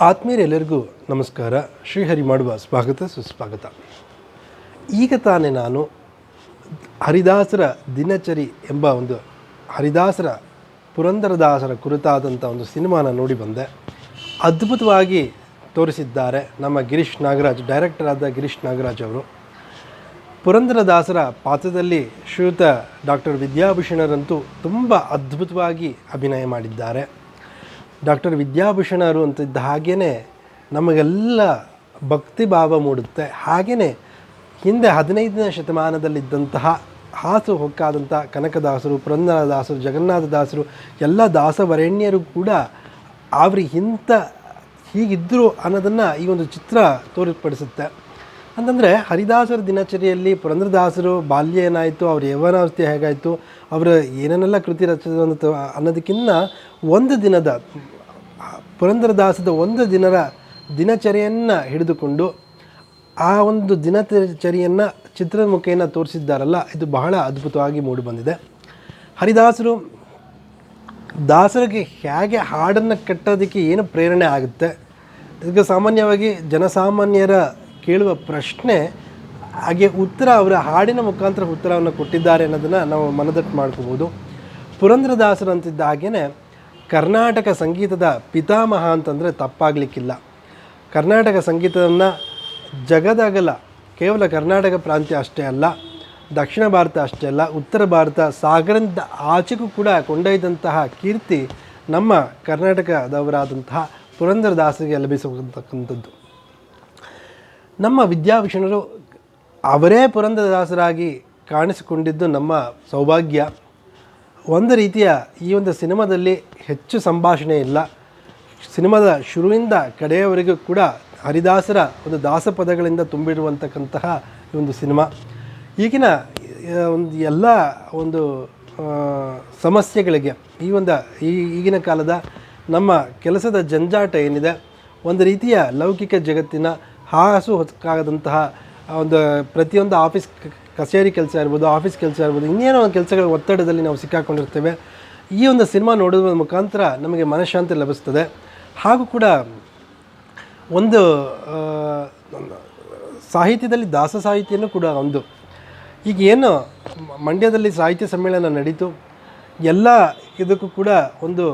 ಆತ್ಮೀಯರೆಲ್ಲರಿಗೂ ನಮಸ್ಕಾರ. ಶ್ರೀಹರಿ ಮಾಡುವ ಸ್ವಾಗತ, ಸುಸ್ವಾಗತ. ಈಗ ತಾನೇ ನಾನು ಹರಿದಾಸರ ದಿನಚರಿ ಎಂಬ ಒಂದು ಹರಿದಾಸರ, ಪುರಂದರದಾಸರ ಕುರಿತಾದಂಥ ಒಂದು ಸಿನಿಮಾನ ನೋಡಿ ಬಂದೆ. ಅದ್ಭುತವಾಗಿ ತೋರಿಸಿದ್ದಾರೆ ನಮ್ಮ ಗಿರೀಶ್ ನಾಗರಾಜ್ ಡೈರೆಕ್ಟರ್ ಆದ ಗಿರೀಶ್ ನಾಗರಾಜ್ ಅವರು. ಪುರಂದರದಾಸರ ಪಾತ್ರದಲ್ಲಿ ಶ್ರೀಯುತ ಡಾಕ್ಟರ್ ವಿದ್ಯಾಭೂಷಣರಂತೂ ತುಂಬ ಅದ್ಭುತವಾಗಿ ಅಭಿನಯ ಮಾಡಿದ್ದಾರೆ. ಡಾಕ್ಟರ್ ವಿದ್ಯಾಭೂಷಣರು ಅಂತಿದ್ದ ಹಾಗೆಯೇ ನಮಗೆಲ್ಲ ಭಕ್ತಿ ಭಾವ ಮೂಡುತ್ತೆ. ಹಾಗೆಯೇ ಹಿಂದೆ ಹದಿನೈದನೇ ಶತಮಾನದಲ್ಲಿದ್ದಂತಹ ಹಾಸು ಹೊಕ್ಕಾದಂಥ ಕನಕದಾಸರು, ಪುರಂದರದಾಸರು, ಜಗನ್ನಾಥದಾಸರು, ಎಲ್ಲ ದಾಸವರೆಣ್ಯರು ಕೂಡ ಅವ್ರಿಗೆ ಇಂಥ ಹೀಗಿದ್ದರು ಅನ್ನೋದನ್ನು ಈ ಒಂದು ಚಿತ್ರ ತೋರ್ಪಡಿಸುತ್ತೆ ಅಂತಂದರೆ ಹರಿದಾಸರ ದಿನಚರಿಯಲ್ಲಿ ಪುರಂದ್ರದಾಸರು ಬಾಲ್ಯ ಏನಾಯಿತು, ಅವ್ರ ಯೌವನಾವಸ್ಥೆ ಹೇಗಾಯಿತು, ಅವರು ಏನೇನೆಲ್ಲ ಕೃತಿ ರಚಿಸಿದ್ರು ಅಂತ ಅನ್ನೋದಕ್ಕಿಂತ ಒಂದು ದಿನದ, ಪುರಂದರದಾಸದ ಒಂದು ದಿನದ ದಿನಚರಿಯನ್ನು ಹಿಡಿದುಕೊಂಡು ಆ ಒಂದು ದಿನಚರಿಯನ್ನು ಚಿತ್ರದ ಮುಖೇನ ತೋರಿಸಿದ್ದಾರಲ್ಲ, ಇದು ಬಹಳ ಅದ್ಭುತವಾಗಿ ಮೂಡಿಬಂದಿದೆ. ಹರಿದಾಸರು ದಾಸರಿಗೆ ಹೇಗೆ ಹಾಡನ್ನು ಕಟ್ಟೋದಕ್ಕೆ ಏನು ಪ್ರೇರಣೆ ಆಗುತ್ತೆ? ಇದಕ್ಕೆ ಸಾಮಾನ್ಯವಾಗಿ ಜನಸಾಮಾನ್ಯರ ಕೇಳುವ ಪ್ರಶ್ನೆ, ಹಾಗೆ ಉತ್ತರ ಅವರ ಹಾಡಿನ ಮುಖಾಂತರ ಉತ್ತರವನ್ನು ಕೊಟ್ಟಿದ್ದಾರೆ ಅನ್ನೋದನ್ನು ನಾವು ಮನದಟ್ಟು ಮಾಡ್ಕೋಬೋದು. ಪುರಂದ್ರದಾಸರು ಅಂತಿದ್ದ ಹಾಗೆಯೇ ಕರ್ನಾಟಕ ಸಂಗೀತದ ಪಿತಾಮಹ ಅಂತಂದರೆ ತಪ್ಪಾಗಲಿಕ್ಕಿಲ್ಲ. ಕರ್ನಾಟಕ ಸಂಗೀತವನ್ನು ಜಗದಗಲ ಕೇವಲ ಕರ್ನಾಟಕ ಪ್ರಾಂತ್ಯ ಅಷ್ಟೇ ಅಲ್ಲ, ದಕ್ಷಿಣ ಭಾರತ ಅಷ್ಟೇ ಅಲ್ಲ, ಉತ್ತರ ಭಾರತ ಸಾಗರದ ಆಚೆಗೂ ಕೂಡ ಕೊಂಡೊಯ್ದಂತಹ ಕೀರ್ತಿ ನಮ್ಮ ಕರ್ನಾಟಕದವರಾದಂತಹ ಪುರಂದರದಾಸರಿಗೆ ಲಭಿಸತಕ್ಕಂಥದ್ದು. ನಮ್ಮ ವಿದ್ಯಾಭೂಷಣರು ಅವರೇ ಪುರಂದರದಾಸರಾಗಿ ಕಾಣಿಸಿಕೊಂಡಿದ್ದು ನಮ್ಮ ಸೌಭಾಗ್ಯ. ಒಂದು ರೀತಿಯ ಈ ಒಂದು ಸಿನಿಮಾದಲ್ಲಿ ಹೆಚ್ಚು ಸಂಭಾಷಣೆ ಇಲ್ಲ. ಸಿನಿಮಾದ ಶುರುವಿಂದ ಕಡೆಯವರೆಗೂ ಕೂಡ ಹರಿದಾಸರ ಒಂದು ದಾಸಪದಗಳಿಂದ ತುಂಬಿರುವಂತಕ್ಕಂತಹ ಈ ಒಂದು ಸಿನಿಮಾ. ಈಗಿನ ಒಂದು ಎಲ್ಲ ಒಂದು ಸಮಸ್ಯೆಗಳಿಗೆ ಈ ಒಂದು ಈಗಿನ ಕಾಲದ ನಮ್ಮ ಕೆಲಸದ ಜಂಜಾಟ ಏನಿದೆ, ಒಂದು ರೀತಿಯ ಲೌಕಿಕ ಜಗತ್ತಿನ ಹಾಸು ಹೊತ್ತಕ್ಕಾಗದಂತಹ ಒಂದು ಪ್ರತಿಯೊಂದು ಆಫೀಸ್ ಕಚೇರಿ ಕೆಲಸ ಇರ್ಬೋದು, ಆಫೀಸ್ ಕೆಲಸ ಇರ್ಬೋದು, ಇನ್ನೇನೋ ಒಂದು ಕೆಲಸಗಳ ಒತ್ತಡದಲ್ಲಿ ನಾವು ಸಿಕ್ಕಾಕೊಂಡಿರ್ತೇವೆ. ಈ ಒಂದು ಸಿನಿಮಾ ನೋಡುವ ಮುಖಾಂತರ ನಮಗೆ ಮನಃಶಾಂತಿ ಲಭಿಸ್ತದೆ. ಹಾಗೂ ಕೂಡ ಒಂದು ಸಾಹಿತ್ಯದಲ್ಲಿ ದಾಸ ಸಾಹಿತ್ಯನೂ ಕೂಡ ಒಂದು. ಈಗ ಏನು ಮಂಡ್ಯದಲ್ಲಿ ಸಾಹಿತ್ಯ ಸಮ್ಮೇಳನ ನಡೀತು. ಎಲ್ಲ ಇದಕ್ಕೂ ಕೂಡ ಒಂದು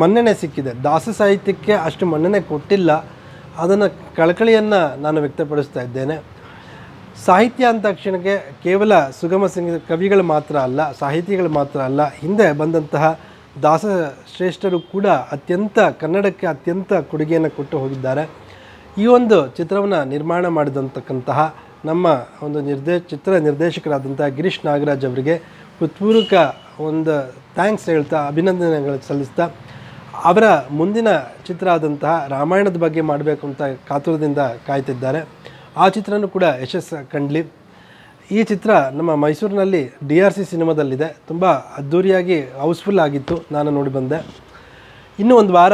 ಮನ್ನಣೆ ಸಿಕ್ಕಿದೆ. ದಾಸ ಸಾಹಿತ್ಯಕ್ಕೆ ಅಷ್ಟು ಮನ್ನಣೆ ಕೊಟ್ಟಿಲ್ಲ. ಅದನ್ನು ಕಳಕಳಿಯನ್ನು ನಾನು ವ್ಯಕ್ತಪಡಿಸ್ತಾ ಇದ್ದೇನೆ. ಸಾಹಿತ್ಯ ಅಂದ ತಕ್ಷಣಕ್ಕೆ ಕೇವಲ ಸುಗಮ ಸಂಗೀತ ಕವಿಗಳು ಮಾತ್ರ ಅಲ್ಲ, ಸಾಹಿತಿಗಳು ಮಾತ್ರ ಅಲ್ಲ, ಹಿಂದೆ ಬಂದಂತಹ ದಾಸ ಶ್ರೇಷ್ಠರು ಕೂಡ ಅತ್ಯಂತ, ಕನ್ನಡಕ್ಕೆ ಅತ್ಯಂತ ಕೊಡುಗೆಯನ್ನು ಕೊಟ್ಟು ಹೋಗಿದ್ದಾರೆ. ಈ ಒಂದು ಚಿತ್ರವನ್ನು ನಿರ್ಮಾಣ ಮಾಡಿದಂತಕ್ಕಂತಹ ನಮ್ಮ ಒಂದು ನಿರ್ದೇ, ಚಿತ್ರ ನಿರ್ದೇಶಕರಾದಂತಹ ಗಿರೀಶ್ ನಾಗರಾಜ್ ಅವರಿಗೆ ಹೃತ್ಪೂರ್ವಕ ಒಂದು ಥ್ಯಾಂಕ್ಸ್ ಹೇಳ್ತಾ, ಅಭಿನಂದನೆಗಳು ಸಲ್ಲಿಸ್ತಾ ಅವರ ಮುಂದಿನ ಚಿತ್ರ ಆದಂತಹ ರಾಮಾಯಣದ ಬಗ್ಗೆ ಮಾಡಬೇಕು ಅಂತ ಕಾತುರದಿಂದ ಕಾಯ್ತಿದ್ದಾರೆ. ಆ ಚಿತ್ರನೂ ಕೂಡ ಯಶಸ್ಸು ಕಂಡ್ಲಿ. ಈ ಚಿತ್ರ ನಮ್ಮ ಮೈಸೂರಿನಲ್ಲಿ ಡಿ ಆರ್ ಸಿ ಸಿನಿಮಾದಲ್ಲಿದೆ. ತುಂಬ ಅದ್ಧೂರಿಯಾಗಿ ಹೌಸ್ಫುಲ್ ಆಗಿತ್ತು. ನಾನು ನೋಡಿ ಬಂದೆ. ಇನ್ನೂ ಒಂದು ವಾರ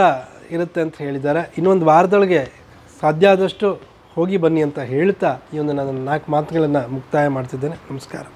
ಇರುತ್ತೆ ಅಂತ ಹೇಳಿದ್ದಾರೆ. ಇನ್ನೊಂದು ವಾರದೊಳಗೆ ಸಾಧ್ಯ ಆದಷ್ಟು ಹೋಗಿ ಬನ್ನಿ ಅಂತ ಹೇಳ್ತಾ ಈ ಒಂದು ನಾನು ನಾಲ್ಕು ಮಾತುಗಳನ್ನು ಮುಕ್ತಾಯ ಮಾಡ್ತಿದ್ದೇನೆ. ನಮಸ್ಕಾರ.